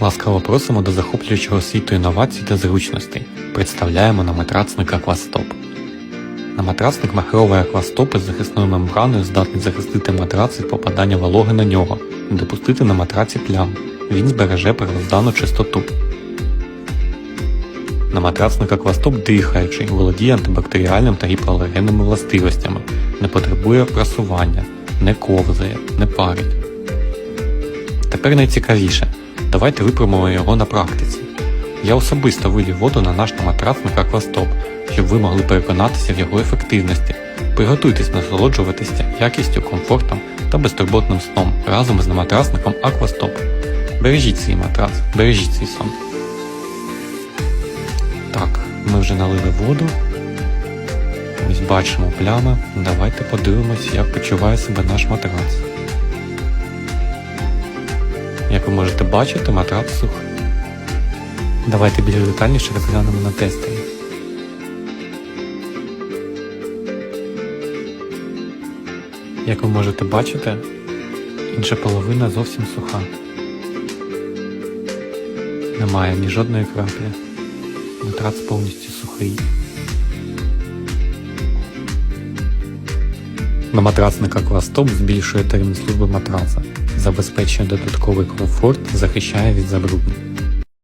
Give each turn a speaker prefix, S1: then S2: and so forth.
S1: Ласкаво просимо до захоплюючого світу інновацій та зручностей. Представляємо на матрацник Аквастоп. На матрацник махровий аквастоп із захисною мембраною здатний захистити матрац від попадання вологи на нього, не допустити на матраці плям. Він збереже первозданну чистоту. На матрацник Аквастоп дихаючий, володіє антибактеріальним та гіпоалергенними властивостями, не потребує прасування, не ковзає, не парить. Тепер найцікавіше. Давайте випрямуємо його на практиці. Я особисто вилів воду на наш матрацник Аквастоп, щоб ви могли переконатися в його ефективності. Приготуйтесь насолоджуватися якістю, комфортом та безтурботним сном разом з наматрасником Аквастоп. Бережіть свій матрац, бережіть свій сон. Так, ми вже налили воду. Ось бачимо плями. Давайте подивимось, як почуває себе наш матрац. Як ви можете бачити, матрац сухий. Давайте більш детальніше розглянемо на тестері. Як ви можете бачити, інша половина зовсім суха. Немає ні жодної краплі. Матрац повністю сухий. На матрацник Аквастоп збільшує термін служби матраца, забезпечує додатковий комфорт, захищає від забруднень.